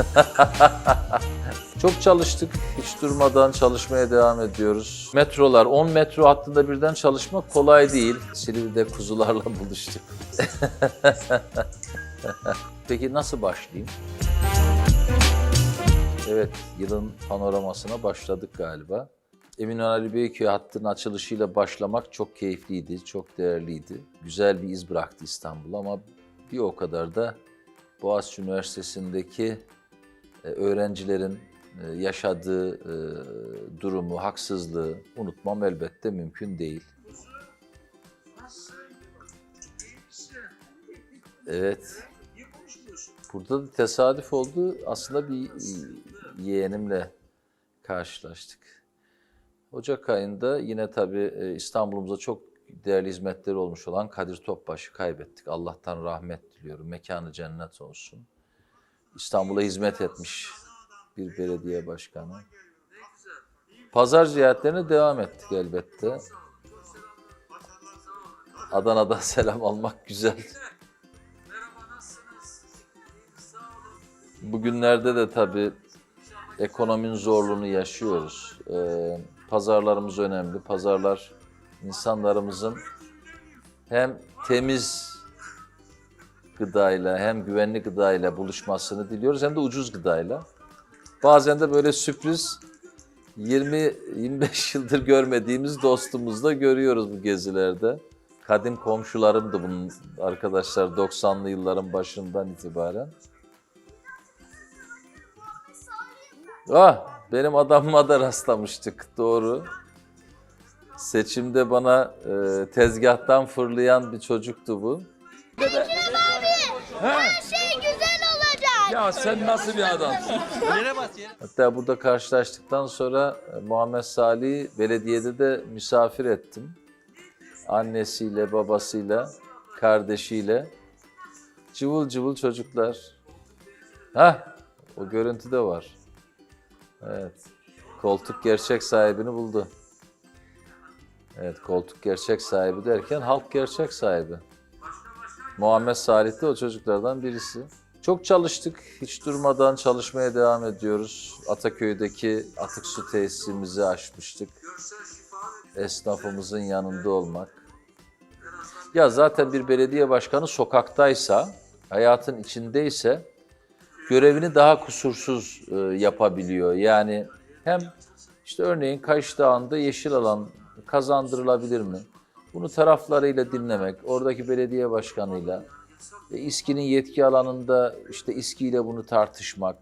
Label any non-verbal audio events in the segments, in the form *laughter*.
*laughs* Çok çalıştık. Hiç durmadan çalışmaya devam ediyoruz. Metrolar, 10 metro hattında birden çalışmak kolay değil. Silivri'de kuzularla *laughs* buluştuk. *laughs* Peki nasıl başlayayım? Evet, yılın panoramasına başladık galiba. Eminönü Ali Beyköy hattının açılışıyla başlamak çok keyifliydi, çok değerliydi. Güzel bir iz bıraktı İstanbul ama bir o kadar da Boğaziçi Üniversitesi'ndeki öğrencilerin e, yaşadığı e, durumu, haksızlığı unutmam elbette mümkün değil. Evet. Burada da tesadüf oldu. Aslında bir yeğenimle karşılaştık. Ocak ayında yine tabii e, İstanbul'umuza çok değerli hizmetleri olmuş olan Kadir Topbaş'ı kaybettik. Allah'tan rahmet diliyorum. Mekanı cennet olsun. İstanbul'a hizmet etmiş bir belediye başkanı. Pazar ziyaretlerine devam ettik elbette. Adana'dan *laughs* selam almak güzel. Bugünlerde de tabii ekonominin zorluğunu yaşıyoruz. Ee, pazarlarımız önemli. Pazarlar insanlarımızın hem temiz gıdayla hem güvenli gıdayla buluşmasını diliyoruz hem de ucuz gıdayla. Bazen de böyle sürpriz 20-25 yıldır görmediğimiz dostumuzu da görüyoruz bu gezilerde. Kadim komşularımdı bunun arkadaşlar 90'lı yılların başından itibaren. Ah, benim adamıma da rastlamıştık, doğru. Seçimde bana e, tezgahtan fırlayan bir çocuktu bu. Her şey güzel olacak. Ya sen nasıl bir adamsın? Hatta burada karşılaştıktan sonra e, Muhammed Salih'i belediyede de misafir ettim. Annesiyle, babasıyla, kardeşiyle. Cıvıl cıvıl çocuklar. Hah, o görüntü de var. Evet, koltuk gerçek sahibini buldu. Evet, koltuk gerçek sahibi derken halk gerçek sahibi. Muhammed Salih de o çocuklardan birisi. Çok çalıştık. Hiç durmadan çalışmaya devam ediyoruz. Ataköy'deki atık su tesisimizi açmıştık. Esnafımızın yanında olmak. Ya zaten bir belediye başkanı sokaktaysa, hayatın içindeyse görevini daha kusursuz e, yapabiliyor. Yani hem işte örneğin Kaş Dağı'nda yeşil alan kazandırılabilir mi? Bunu taraflarıyla dinlemek, oradaki belediye başkanıyla, e, İSKİ'nin yetki alanında işte İSKİ bunu tartışmak,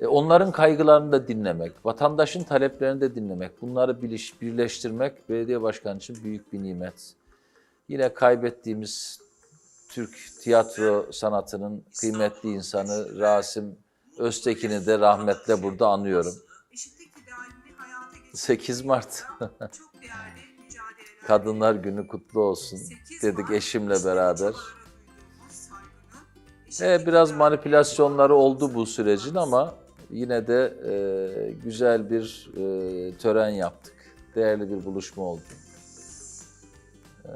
e, onların kaygılarını da dinlemek, vatandaşın taleplerini de dinlemek, bunları biliş- birleştirmek belediye başkanı için büyük bir nimet. Yine kaybettiğimiz Türk tiyatro sanatının kıymetli insanı Rasim Öztekin'i de rahmetle burada anıyorum. eşitlik idealini hayata geçirmek 8 Mart Kadınlar Günü kutlu olsun dedik eşimle beraber. E, biraz manipülasyonları oldu bu sürecin ama yine de e, güzel bir e, tören yaptık. Değerli bir buluşma oldu. E,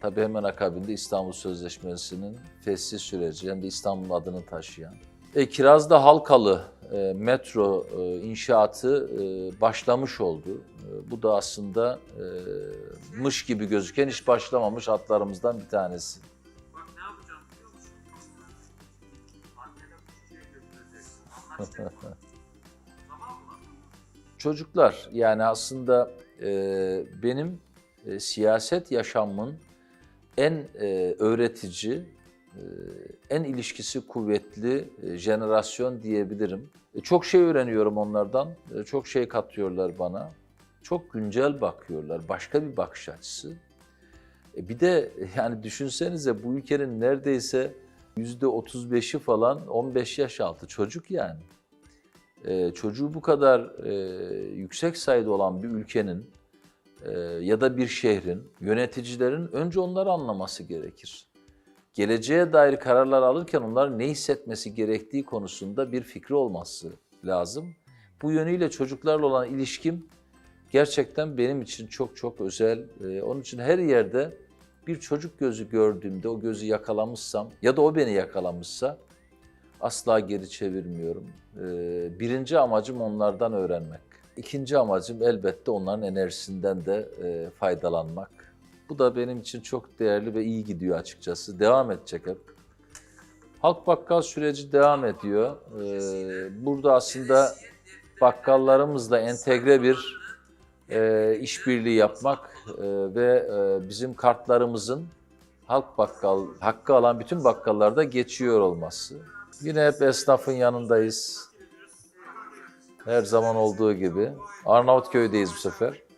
tabii hemen akabinde İstanbul Sözleşmesi'nin fesli süreci hem de İstanbul adını taşıyan. E, Kiraz'da Halkalı e, metro e, inşaatı e, başlamış oldu. E, bu da aslında e, mış gibi gözüken hiç başlamamış hatlarımızdan bir tanesi. Bak ne yapacağım biliyor musun? Annene bu çiçeği götüreceksin. Anlaştık mı? *laughs* tamam mı? Çocuklar yani aslında e, benim e, siyaset yaşamımın en e, öğretici, en ilişkisi kuvvetli jenerasyon diyebilirim. E, çok şey öğreniyorum onlardan, e, çok şey katıyorlar bana. Çok güncel bakıyorlar, başka bir bakış açısı. E, bir de *laughs* yani düşünsenize bu ülkenin neredeyse yüzde 35'i falan 15 yaş altı çocuk yani. Ee, çocuğu bu kadar e, yüksek sayıda olan bir ülkenin e, ya da bir şehrin yöneticilerin önce onları anlaması gerekir. Geleceğe dair kararlar alırken onların ne hissetmesi gerektiği konusunda bir fikri olması lazım. Bu yönüyle çocuklarla olan ilişkim gerçekten benim için çok çok özel. Ee, onun için her yerde bir çocuk gözü gördüğümde o gözü yakalamışsam ya da o beni yakalamışsa Asla geri çevirmiyorum. Ee, birinci amacım onlardan öğrenmek. İkinci amacım elbette onların enerjisinden de e, faydalanmak. Bu da benim için çok değerli ve iyi gidiyor açıkçası. Devam edecek hep. Halk bakkal süreci devam ediyor. Ee, burada aslında bakkallarımızla entegre bir e, işbirliği yapmak e, ve e, bizim kartlarımızın halk bakkal hakkı alan bütün bakkallarda geçiyor olması. Yine hep esnafın yanındayız. Her zaman olduğu gibi. Arnavutköy'deyiz bu sefer.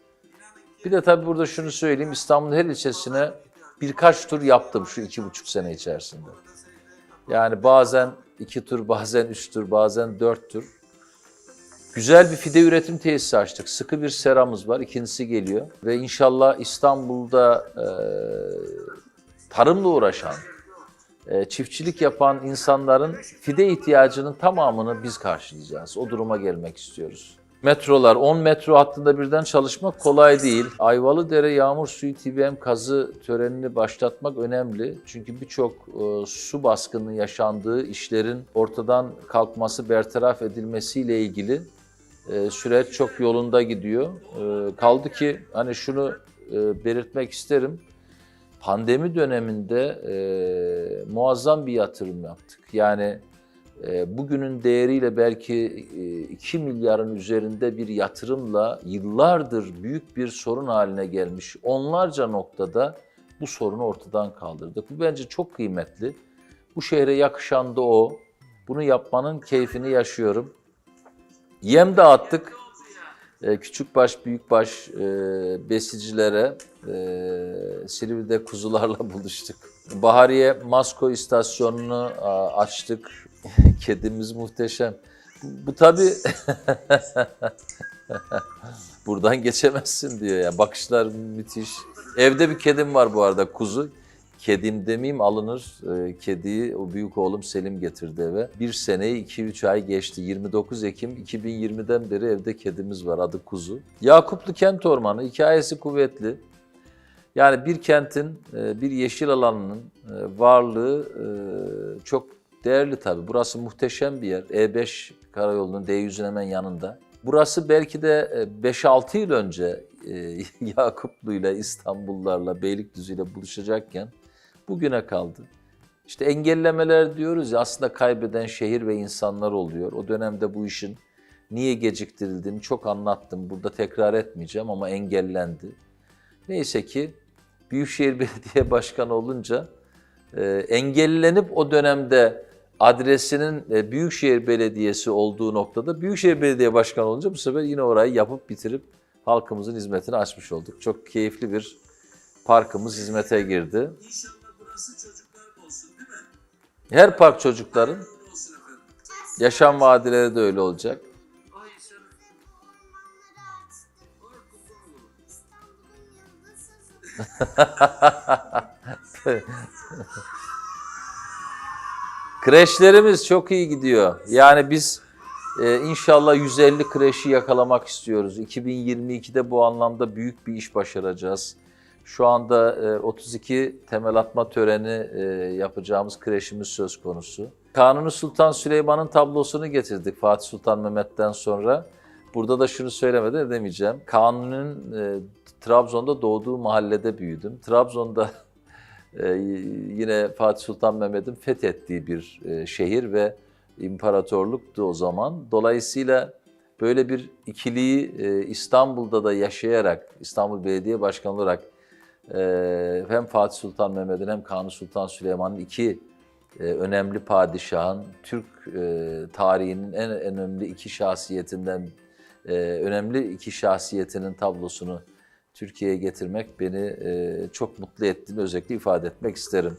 Bir de tabii burada şunu söyleyeyim. İstanbul'un her ilçesine birkaç tur yaptım şu iki buçuk sene içerisinde. Yani bazen iki tur, bazen üç tur, bazen dört tur. Güzel bir fide üretim tesisi açtık. Sıkı bir seramız var. ikincisi geliyor. Ve inşallah İstanbul'da e, tarımla uğraşan, e, çiftçilik yapan insanların fide ihtiyacının tamamını biz karşılayacağız. O duruma gelmek istiyoruz. Metrolar, 10 metro hattında birden çalışmak kolay değil. Ayvalıdere yağmur suyu TBM kazı törenini başlatmak önemli. Çünkü birçok e, su baskını yaşandığı işlerin ortadan kalkması, bertaraf edilmesiyle ilgili e, süreç çok yolunda gidiyor. E, kaldı ki hani şunu e, belirtmek isterim. Pandemi döneminde e, muazzam bir yatırım yaptık. Yani bugünün değeriyle belki e, 2 milyarın üzerinde bir yatırımla yıllardır büyük bir sorun haline gelmiş onlarca noktada bu sorunu ortadan kaldırdık. Bu bence çok kıymetli. Bu şehre yakışan da o. Bunu yapmanın keyfini yaşıyorum. Yem dağıttık. E, küçükbaş, büyükbaş e, besicilere e, Silivri'de kuzularla *laughs* buluştuk. Bahariye Masko istasyonunu açtık. *laughs* Kedimiz muhteşem. Bu, tabii *laughs* buradan geçemezsin diyor ya. Bakışlar müthiş. Evde bir kedim var bu arada kuzu. Kedim demeyeyim alınır. Ee, Kediyi o büyük oğlum Selim getirdi eve. Bir seneyi 2-3 ay geçti. 29 Ekim 2020'den beri evde kedimiz var adı Kuzu. Yakuplu Kent Ormanı hikayesi kuvvetli. Yani bir kentin, e, bir yeşil alanının e, varlığı e, çok değerli tabii. Burası muhteşem bir yer. E5 karayolunun D100'ün hemen yanında. Burası belki de e, 5-6 yıl önce e, *laughs* Yakuplu'yla, İstanbullularla, Beylikdüzü'yle buluşacakken bugüne kaldı. İşte engellemeler diyoruz ya aslında kaybeden şehir ve insanlar oluyor. O dönemde bu işin niye geciktirildiğini çok anlattım. Burada tekrar etmeyeceğim ama engellendi. Neyse ki Büyükşehir Belediye Başkanı olunca e, engellenip o dönemde adresinin e, Büyükşehir Belediyesi olduğu noktada Büyükşehir Belediye Başkanı olunca bu sefer yine orayı yapıp bitirip halkımızın hizmetini açmış olduk. Çok keyifli bir parkımız hizmete girdi. İnşallah burası çocukların olsun değil mi? Her park çocukların yaşam vaadileri de öyle olacak. Ay sen Ormanları açtık. Kreşlerimiz çok iyi gidiyor. Yani biz e, inşallah 150 kreşi yakalamak istiyoruz. 2022'de bu anlamda büyük bir iş başaracağız. Şu anda e, 32 temel atma töreni e, yapacağımız kreşimiz söz konusu. Kanuni Sultan Süleyman'ın tablosunu getirdik Fatih Sultan Mehmet'ten sonra. Burada da şunu söylemeden edemeyeceğim. Kanuni'nin e, Trabzon'da doğduğu mahallede büyüdüm. Trabzon'da *laughs* yine Fatih Sultan Mehmet'in fethettiği bir e, şehir ve imparatorluktu o zaman. Dolayısıyla böyle bir ikiliyi e, İstanbul'da da yaşayarak, İstanbul Belediye Başkanı olarak e, hem Fatih Sultan Mehmet'in hem Kanuni Sultan Süleyman'ın iki önemli padişahın, Türk tarihinin en önemli iki şahsiyetinden, önemli iki şahsiyetinin tablosunu Türkiye'ye getirmek beni e, çok mutlu ettiğini özellikle ifade etmek isterim.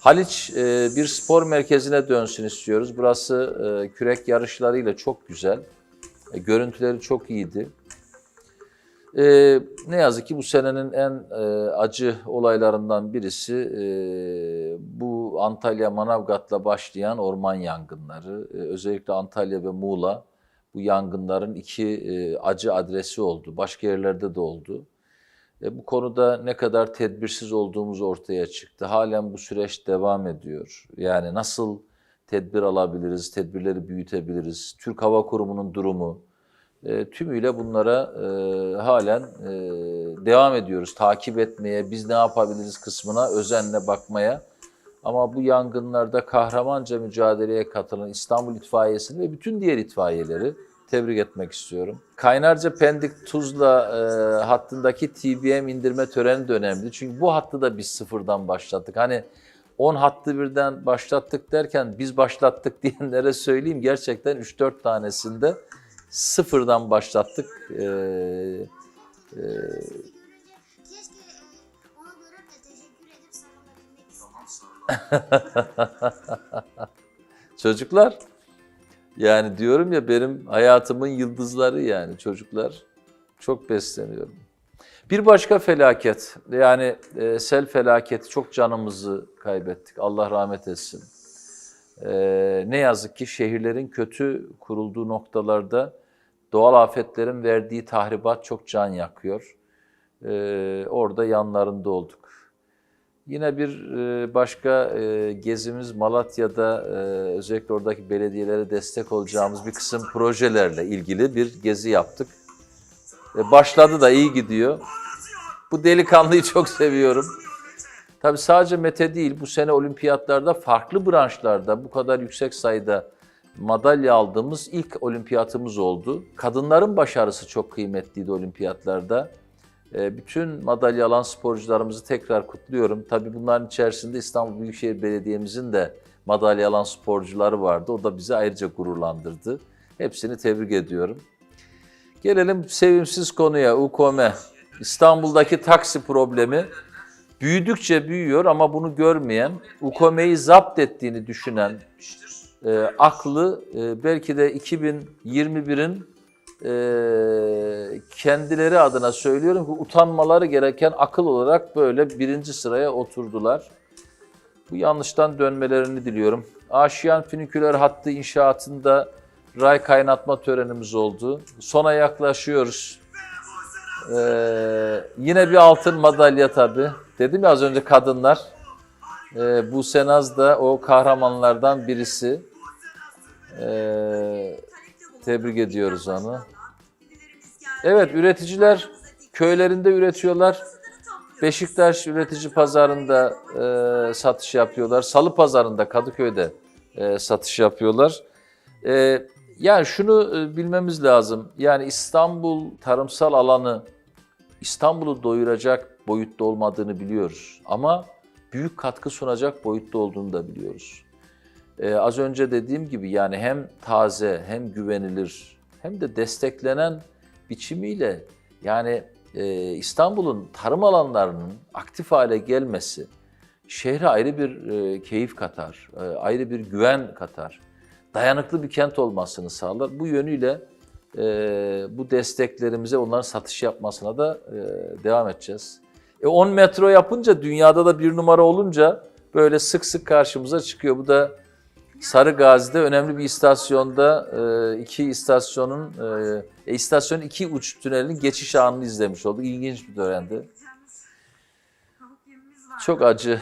Haliç e, bir spor merkezine dönsün istiyoruz. Burası e, kürek yarışlarıyla çok güzel. E, görüntüleri çok iyiydi. E, ne yazık ki bu senenin en e, acı olaylarından birisi e, bu Antalya Manavgat'la başlayan orman yangınları. E, özellikle Antalya ve Muğla bu yangınların iki e, acı adresi oldu. Başka yerlerde de oldu. E, bu konuda ne kadar tedbirsiz olduğumuz ortaya çıktı. Halen bu süreç devam ediyor. Yani nasıl tedbir alabiliriz, tedbirleri büyütebiliriz. Türk Hava Kurumu'nun durumu, e, tümüyle bunlara e, halen e, devam ediyoruz. Takip etmeye, biz ne yapabiliriz kısmına özenle bakmaya. Ama bu yangınlarda kahramanca mücadeleye katılan İstanbul İtfaiyesi'ni ve bütün diğer itfaiyeleri tebrik etmek istiyorum. Kaynarca Pendik Tuzla e, hattındaki TBM indirme töreni de önemli. Çünkü bu hattı da biz sıfırdan başlattık. Hani 10 hattı birden başlattık derken biz başlattık *laughs* diyenlere söyleyeyim gerçekten 3-4 tanesinde sıfırdan başlattık. Ee, e, *laughs* çocuklar yani diyorum ya benim hayatımın yıldızları yani çocuklar çok besleniyorum. Bir başka felaket yani e, sel felaketi çok canımızı kaybettik. Allah rahmet etsin. E, ne yazık ki şehirlerin kötü kurulduğu noktalarda doğal afetlerin verdiği tahribat çok can yakıyor. E, orada yanlarında olduk. Yine bir e, başka e, gezimiz Malatya'da e, özellikle oradaki belediyelere destek olacağımız bir kısım projelerle ilgili bir gezi yaptık. Başladı da iyi gidiyor. Bu delikanlıyı çok seviyorum. Tabii sadece Mete değil, bu sene olimpiyatlarda farklı branşlarda bu kadar yüksek sayıda madalya aldığımız ilk olimpiyatımız oldu. Kadınların başarısı çok kıymetliydi olimpiyatlarda. E, Bütün madalya alan sporcularımızı tekrar kutluyorum. Tabii bunların içerisinde İstanbul Büyükşehir Belediye'mizin de madalya alan sporcuları vardı. O da bizi ayrıca gururlandırdı. Hepsini tebrik ediyorum. Gelelim sevimsiz konuya, UKM. İstanbul'daki taksi problemi büyüdükçe büyüyor ama bunu görmeyen, UKM'yi zapt ettiğini düşünen e, aklı e, belki de 2021'in e, kendileri adına söylüyorum ki utanmaları gereken akıl olarak böyle birinci sıraya oturdular. Bu yanlıştan dönmelerini diliyorum. Aşiyan Finiküler hattı inşaatında ray kaynatma törenimiz oldu. Sona yaklaşıyoruz. Ee, yine bir altın madalya tabii. Dedim ya az önce kadınlar. Ee, bu Senaz da o kahramanlardan birisi. Ee, tebrik ediyoruz onu. Evet üreticiler köylerinde üretiyorlar. Beşiktaş üretici pazarında e, satış yapıyorlar. Salı pazarında Kadıköy'de e, satış yapıyorlar. E, yani şunu e, bilmemiz lazım. Yani İstanbul tarımsal alanı İstanbul'u doyuracak boyutta olmadığını biliyoruz. Ama büyük katkı sunacak boyutta olduğunu da biliyoruz. Ee, az önce dediğim gibi yani hem taze hem güvenilir hem de desteklenen biçimiyle yani e, İstanbul'un tarım alanlarının aktif hale gelmesi şehre ayrı bir e, keyif katar, e, ayrı bir güven katar, dayanıklı bir kent olmasını sağlar. Bu yönüyle e, bu desteklerimize onların satış yapmasına da e, devam edeceğiz. E 10 metro yapınca dünyada da bir numara olunca böyle sık sık karşımıza çıkıyor. Bu da Sarı Gazi'de önemli bir istasyonda e, iki istasyonun e, e, istasyonun iki uç tünelinin geçiş anını izlemiş olduk. İlginç bir törendi. Çok acı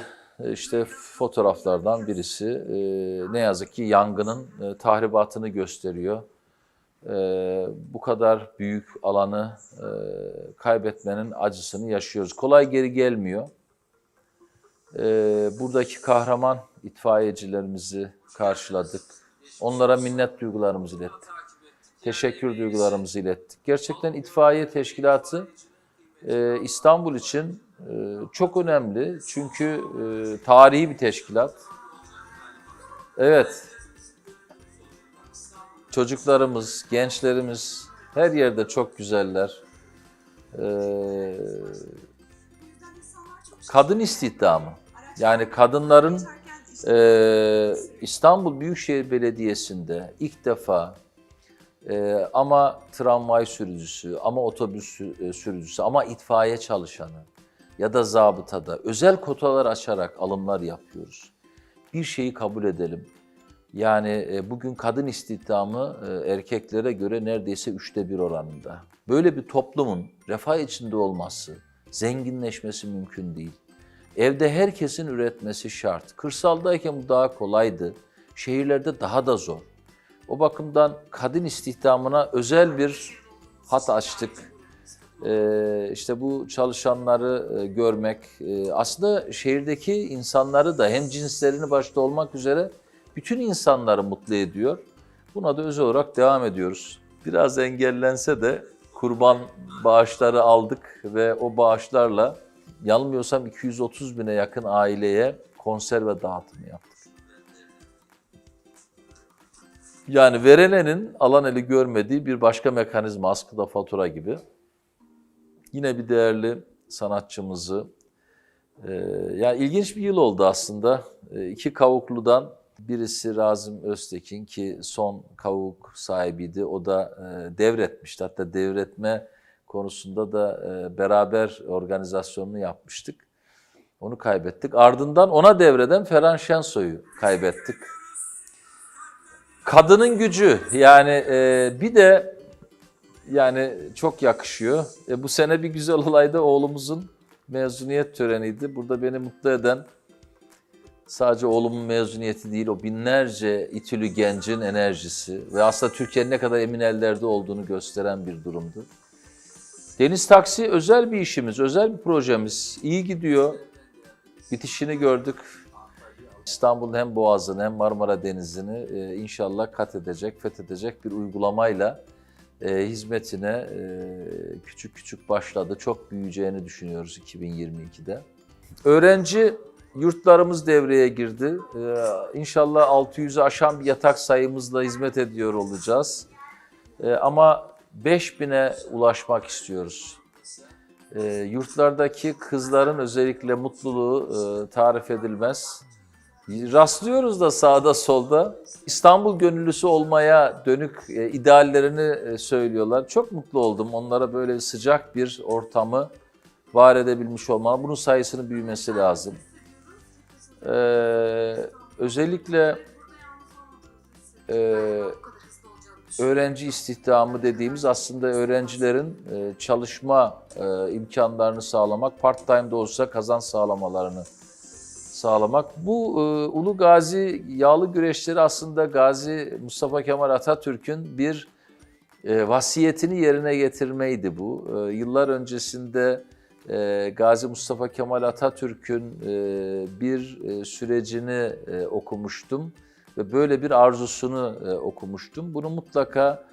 işte fotoğraflardan birisi. Ne yazık ki yangının tahribatını gösteriyor. Bu kadar büyük alanı kaybetmenin acısını yaşıyoruz. Kolay geri gelmiyor. Buradaki kahraman itfaiyecilerimizi karşıladık. Onlara minnet duygularımızı ilettik. Teşekkür duygularımızı ilettik. Gerçekten itfaiye teşkilatı e, İstanbul için e, çok önemli. Çünkü e, tarihi bir teşkilat. Evet. Çocuklarımız, gençlerimiz her yerde çok güzeller. Ee, kadın istihdamı. Yani kadınların ee, İstanbul Büyükşehir Belediyesi'nde ilk defa e, ama tramvay sürücüsü, ama otobüs e, sürücüsü, ama itfaiye çalışanı ya da zabıtada özel kotalar açarak alımlar yapıyoruz. Bir şeyi kabul edelim. Yani e, bugün kadın istihdamı e, erkeklere göre neredeyse üçte bir oranında. Böyle bir toplumun refah içinde olması, zenginleşmesi mümkün değil. Evde herkesin üretmesi şart. Kırsaldayken bu daha kolaydı. Şehirlerde daha da zor. O bakımdan kadın istihdamına özel bir hat açtık. Ee, işte bu çalışanları e, görmek, e, aslında şehirdeki insanları da hem cinslerini başta olmak üzere bütün insanları mutlu ediyor. Buna da özel olarak devam ediyoruz. Biraz engellense de kurban bağışları aldık ve o bağışlarla yanılmıyorsam 230 bine yakın aileye konserve dağıtımı yaptık. Yani verenenin alan eli görmediği bir başka mekanizma askıda fatura gibi. Yine bir değerli sanatçımızı, e, ya ilginç bir yıl oldu aslında. E, iki kavukludan birisi Razım Öztekin ki son kavuk sahibiydi. O da e, devretmişti. Hatta devretme konusunda da e, beraber organizasyonunu yapmıştık. Onu kaybettik. Ardından ona devreden Ferhan Şensoy'u kaybettik. Kadının gücü yani e, bir de yani çok yakışıyor. E, bu sene bir güzel olayda oğlumuzun mezuniyet töreniydi. Burada beni mutlu eden sadece oğlumun mezuniyeti değil o binlerce İTÜ'lü gencin enerjisi ve aslında Türkiye'nin ne kadar emin ellerde olduğunu gösteren bir durumdu. Deniz taksi özel bir işimiz, özel bir projemiz. İyi gidiyor. Bitişini gördük. İstanbul'un hem Boğazı'nı hem Marmara Denizi'ni e, inşallah kat edecek, fethedecek bir uygulamayla e, hizmetine e, küçük küçük başladı. Çok büyüyeceğini düşünüyoruz 2022'de. Öğrenci yurtlarımız devreye girdi. E, inşallah 600'ü aşan bir yatak sayımızla hizmet ediyor olacağız. Ama 5000'e ulaşmak istiyoruz. E, yurtlardaki kızların özellikle mutluluğu e, tarif edilmez. Rastlıyoruz da sağda solda. İstanbul gönüllüsü olmaya dönük e, ideallerini e, söylüyorlar. Çok mutlu oldum onlara böyle sıcak bir ortamı var edebilmiş olmalı. Bunun sayısının büyümesi lazım. Ee, özellikle e, öğrenci istihdamı dediğimiz aslında öğrencilerin e, çalışma e, imkanlarını sağlamak, part-time de olsa kazanç sağlamalarını sağlamak. Bu e, Ulu Gazi yağlı güreşleri aslında Gazi Mustafa Kemal Atatürk'ün bir vasiyetini yerine getirmeydi bu. Yıllar öncesinde Gazi Mustafa Kemal Atatürk'ün bir sürecini okumuştum ve böyle bir arzusunu e, okumuştum. Bunu mutlaka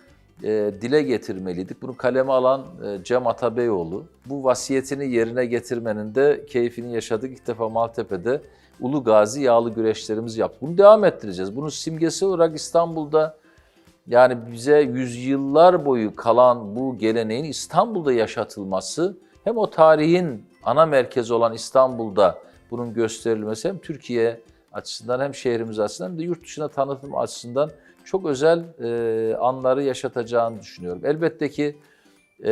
e, dile getirmeliydik. Bunu kaleme alan e, Cem Atabeyoğlu. Bu vasiyetini yerine getirmenin de keyfini yaşadık. İlk defa Maltepe'de Ulu Gazi yağlı güreşlerimizi yaptık. Bunu devam ettireceğiz. Bunun simgesi olarak İstanbul'da yani bize yüzyıllar boyu kalan bu geleneğin İstanbul'da yaşatılması hem o tarihin ana merkezi olan İstanbul'da bunun gösterilmesi hem Türkiye açısından hem şehrimiz açısından hem de yurt dışına tanıtım açısından çok özel e, anları yaşatacağını düşünüyorum. Elbette ki e,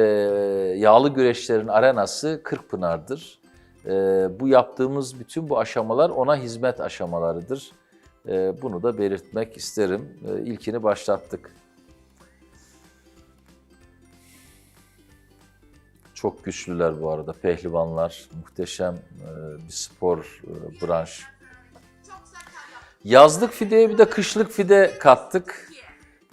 yağlı güreşlerin arenası Kırkpınar'dır. E, bu yaptığımız bütün bu aşamalar ona hizmet aşamalarıdır. E, bunu da belirtmek isterim. E, ilkini başlattık. Çok güçlüler bu arada. Pehlivanlar, muhteşem e, bir spor e, branş. Yazlık fideye bir de kışlık fide kattık.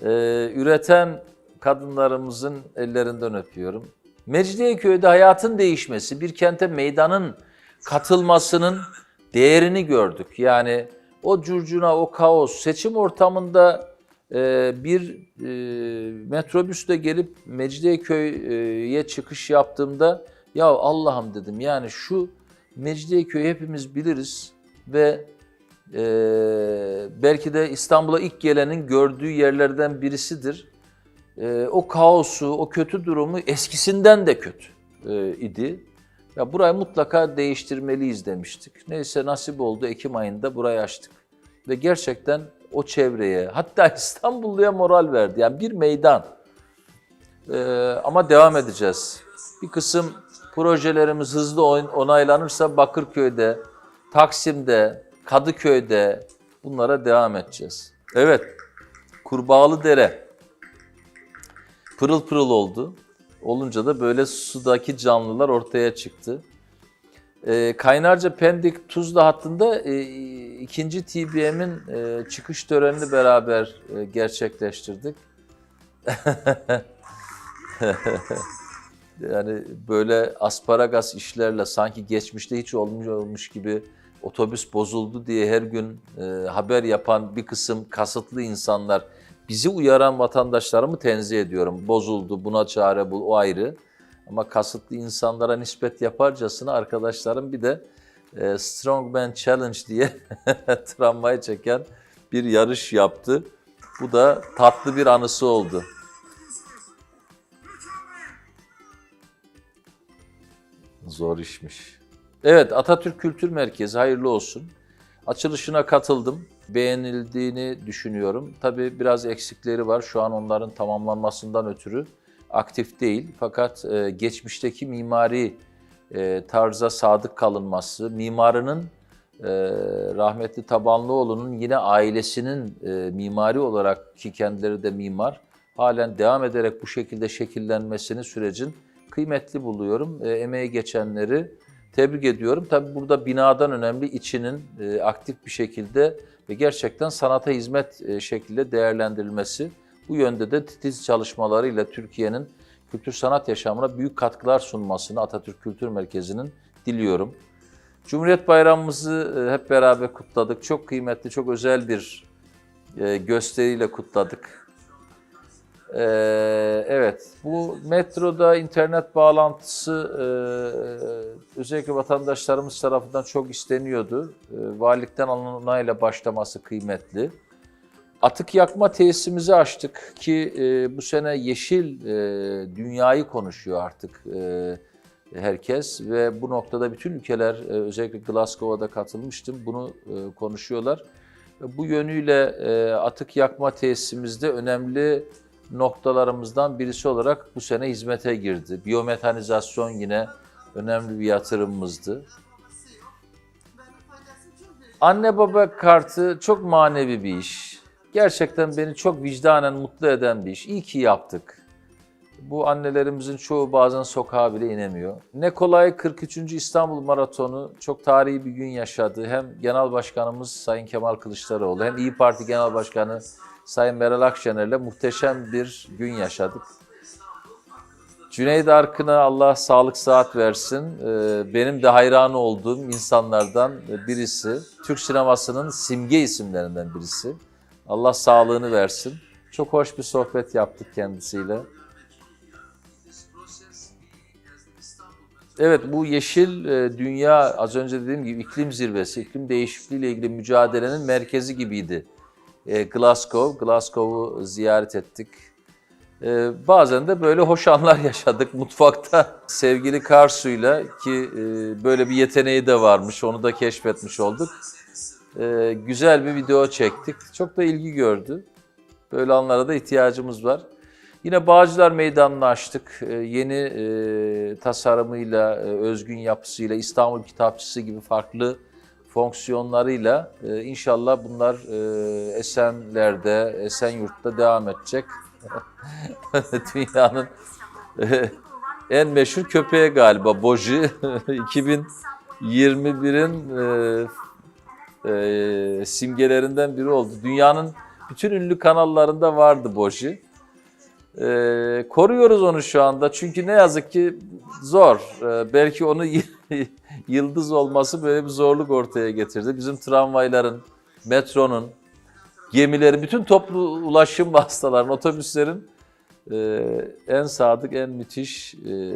Ee, üreten kadınlarımızın ellerinden öpüyorum. Mecidiyeköy'de hayatın değişmesi, bir kente meydanın katılmasının değerini gördük. Yani o curcuna, o kaos, seçim ortamında e, bir e, metrobüsle gelip Mecidiyeköy'e çıkış yaptığımda ya Allah'ım dedim yani şu Mecidiyeköy'ü hepimiz biliriz ve ee, belki de İstanbul'a ilk gelenin gördüğü yerlerden birisidir. Ee, o kaosu, o kötü durumu eskisinden de kötü e, idi. Ya burayı mutlaka değiştirmeliyiz demiştik. Neyse nasip oldu Ekim ayında burayı açtık. Ve gerçekten o çevreye, hatta *laughs* İstanbulluya moral verdi. Yani bir meydan. Ee, ama devam edeceğiz. Bir kısım projelerimiz hızlı onaylanırsa Bakırköy'de, Taksim'de, Kadıköy'de bunlara devam edeceğiz. Evet, Kurbağalı Dere pırıl pırıl oldu. Olunca da böyle sudaki canlılar ortaya çıktı. E, Kaynarca Pendik Tuzla hattında e, ikinci TBM'in e, çıkış törenini beraber e, gerçekleştirdik. *laughs* yani böyle asparagas işlerle sanki geçmişte hiç olmuş olmuş gibi otobüs bozuldu diye her gün e, haber yapan bir kısım kasıtlı insanlar bizi uyaran vatandaşlarımı tenzih ediyorum. Bozuldu, buna çare bul, o ayrı. Ama kasıtlı insanlara nispet yaparcasına arkadaşlarım bir de e, Strongman Challenge diye *laughs* tramvay çeken bir yarış yaptı. Bu da tatlı bir anısı oldu. Zor işmiş. Evet Atatürk Kültür Merkezi hayırlı olsun. Açılışına katıldım. Beğenildiğini düşünüyorum. Tabii biraz eksikleri var. Şu an onların tamamlanmasından ötürü aktif değil. Fakat e, geçmişteki mimari e, tarza sadık kalınması, mimarının e, rahmetli Tabanlıoğlu'nun yine ailesinin e, mimari olarak ki kendileri de mimar halen devam ederek bu şekilde şekillenmesini sürecin kıymetli buluyorum. E, emeği geçenleri tebrik ediyorum. Tabi burada binadan önemli içinin e, aktif bir şekilde ve gerçekten sanata hizmet e, şekilde değerlendirilmesi. Bu yönde de titiz çalışmalarıyla Türkiye'nin kültür sanat yaşamına büyük katkılar sunmasını Atatürk Kültür Merkezi'nin diliyorum. Cumhuriyet Bayramımızı e, hep beraber kutladık. Çok kıymetli, çok özel bir e, gösteriyle kutladık. Ee, evet, bu metroda internet bağlantısı e, özellikle vatandaşlarımız tarafından çok isteniyordu. E, valilikten alınan başlaması kıymetli. Atık yakma tesisimizi açtık ki e, bu sene yeşil e, dünyayı konuşuyor artık e, herkes ve bu noktada bütün ülkeler e, özellikle Glasgow'a da katılmıştım bunu e, konuşuyorlar. Bu yönüyle e, atık yakma tesisimizde önemli noktalarımızdan birisi olarak bu sene hizmete girdi. Biyometanizasyon yine önemli bir yatırımımızdı. Anne baba kartı çok manevi bir iş. Gerçekten beni çok vicdanen mutlu eden bir iş. İyi ki yaptık. Bu annelerimizin çoğu bazen sokağa bile inemiyor. Ne kolay 43. İstanbul Maratonu çok tarihi bir gün yaşadı. Hem Genel Başkanımız Sayın Kemal Kılıçdaroğlu hem İyi Parti Genel Başkanı Sayın Meral Akşener'le muhteşem bir gün yaşadık. Cüneyt Arkın'a Allah sağlık saat versin. Ee, Benim de hayranı olduğum insanlardan birisi. Türk sinemasının simge isimlerinden birisi. Allah sağlığını versin. Çok hoş bir sohbet yaptık kendisiyle. Evet bu yeşil e, dünya az önce dediğim gibi iklim zirvesi, iklim değişikliği ile ilgili mücadelenin merkezi gibiydi. E, Glasgow, Glasgow'u ziyaret ettik. E, bazen de böyle hoş anlar *laughs* yaşadık mutfakta. Sevgili Karsu'yla ki e, böyle bir yeteneği de varmış, onu da keşfetmiş olduk. Güzel bir video çektik. Çok da ilgi gördü. Böyle anlara da ihtiyacımız var. Yine Bağcılar Meydanı'nı açtık. Yeni tasarımıyla, özgün yapısıyla, İstanbul Kitapçısı gibi farklı fonksiyonlarıyla e, inşallah bunlar e, Esenler'de, Esenyurt'ta devam edecek. *laughs* Dünyanın e, en meşhur köpeği galiba Boji. *laughs* 2021'in e, e, simgelerinden biri oldu. Dünyanın bütün ünlü kanallarında vardı Boji. Ee, koruyoruz onu şu anda çünkü ne yazık ki zor. Ee, belki onu *laughs* yıldız olması böyle bir zorluk ortaya getirdi. Bizim tramvayların, metronun, gemilerin, bütün toplu ulaşım *laughs* vasıtaların, otobüslerin e, en sadık, en müthiş e,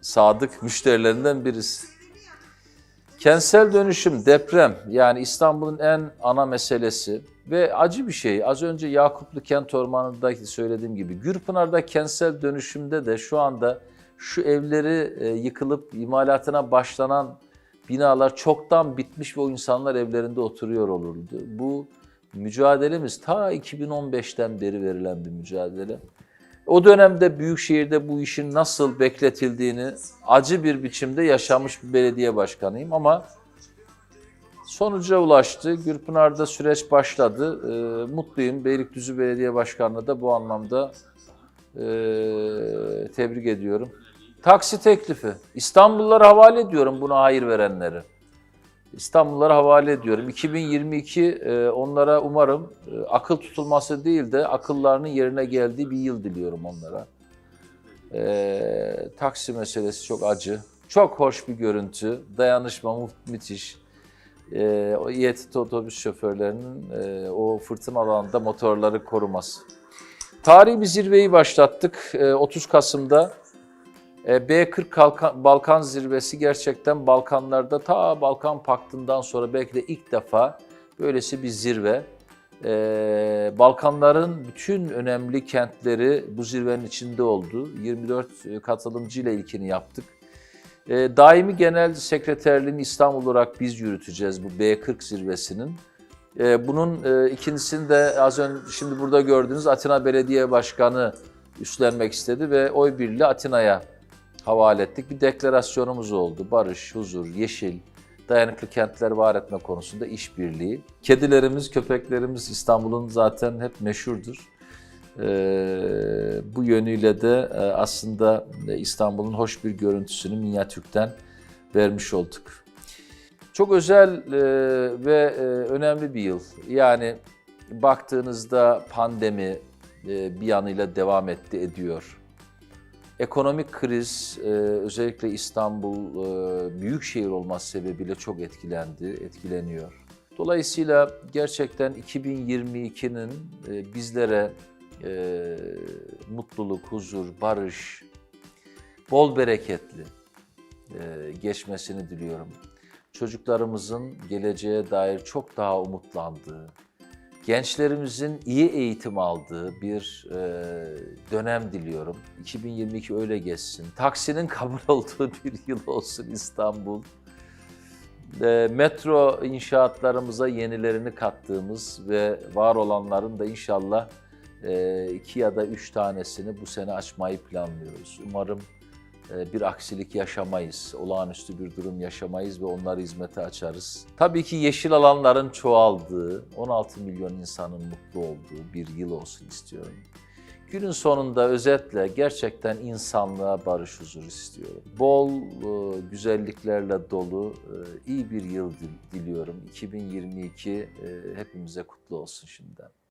sadık müşterilerinden birisi. Kentsel dönüşüm, deprem yani İstanbul'un en ana meselesi ve acı bir şey. Az önce Yakuplu Kent Ormanı'ndaki söylediğim gibi Gürpınar'da kentsel dönüşümde de şu anda şu evleri e, yıkılıp imalatına başlanan binalar çoktan bitmiş ve o insanlar evlerinde oturuyor olurdu. Bu mücadelemiz ta 2015'ten beri verilen bir mücadele. O dönemde Büyükşehir'de bu işin nasıl bekletildiğini acı bir biçimde yaşamış bir belediye başkanıyım ama sonuca ulaştı. Gürpınar'da süreç başladı. Ee, mutluyum. Beylikdüzü Belediye Başkanı'nı da bu anlamda e, tebrik ediyorum. Taksi teklifi. İstanbullulara havale ediyorum buna hayır verenleri. İstanbullulara havale ediyorum. 2022 e, onlara umarım e, akıl tutulması değil de akıllarının yerine geldiği bir yıl diliyorum onlara. E, taksi meselesi çok acı. Çok hoş bir görüntü. Dayanışma müthiş. E, o İETT otobüs şoförlerinin e, o fırtına alanında motorları koruması. Tarihi bir zirveyi başlattık. E, 30 Kasım'da B40 Balkan, zirvesi gerçekten Balkanlarda ta Balkan Paktı'ndan sonra belki de ilk defa böylesi bir zirve. E, Balkanların bütün önemli kentleri bu zirvenin içinde oldu. 24 katılımcı ile ilkini yaptık. E, daimi Genel Sekreterliğini İstanbul olarak biz yürüteceğiz bu B40 zirvesinin. E, bunun e, ikincisini de az önce şimdi burada gördüğünüz Atina Belediye Başkanı üstlenmek istedi ve oy birliği Atina'ya havale ettik. Bir deklarasyonumuz oldu. Barış, huzur, yeşil, dayanıklı kentler var etme konusunda işbirliği. Kedilerimiz, köpeklerimiz İstanbul'un zaten hep meşhurdur. Ee, bu yönüyle de e, aslında İstanbul'un hoş bir görüntüsünü minyatürkten vermiş olduk. Çok özel e, ve e, önemli bir yıl. Yani baktığınızda pandemi e, bir yanıyla devam etti, ediyor. Ekonomik kriz e, özellikle İstanbul e, büyük şehir olması sebebiyle çok etkilendi, etkileniyor. Dolayısıyla gerçekten 2022'nin e, bizlere mutluluk, huzur, barış, bol bereketli geçmesini diliyorum. Çocuklarımızın geleceğe dair çok daha umutlandığı, gençlerimizin iyi eğitim aldığı bir e, dönem diliyorum. 2022 öyle geçsin. Taksinin kabul *laughs* olduğu bir yıl olsun İstanbul. E, metro inşaatlarımıza yenilerini kattığımız ve var olanların da inşallah e, iki ya da üç tanesini bu sene açmayı planlıyoruz. Umarım bir aksilik yaşamayız, olağanüstü bir durum yaşamayız ve onları hizmete açarız. Tabii ki yeşil alanların çoğaldığı, 16 milyon insanın mutlu olduğu bir yıl olsun istiyorum. Günün sonunda özetle gerçekten insanlığa barış huzur istiyorum. Bol e, güzelliklerle dolu e, iyi bir yıl dil- diliyorum. 2022 e, hepimize kutlu olsun şimdiden.